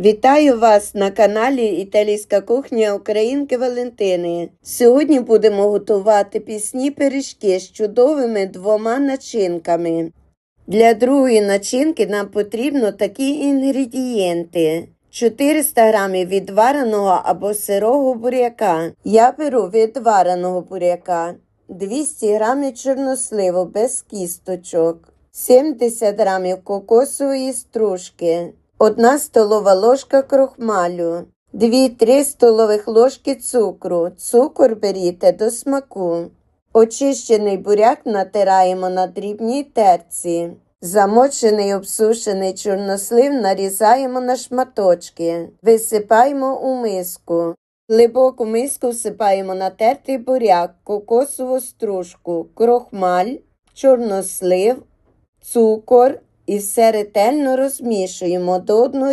Вітаю вас на каналі Італійська кухня Українки Валентини. Сьогодні будемо готувати пісні пиріжки з чудовими двома начинками. Для другої начинки нам потрібно такі інгредієнти. 400 г відвареного або сирого буряка. Я беру відвареного буряка, 200 г чорносливу без кісточок, 70 г кокосової стружки, 1 столова ложка крохмалю, 2-3 столових ложки цукру. Цукор беріте до смаку. Очищений буряк натираємо на дрібній терці. Замочений обсушений чорнослив нарізаємо на шматочки. Висипаємо у миску. Глибоку миску всипаємо натертий буряк, кокосову стружку, крохмаль, чорнослив, цукор і все ретельно розмішуємо до однорідності.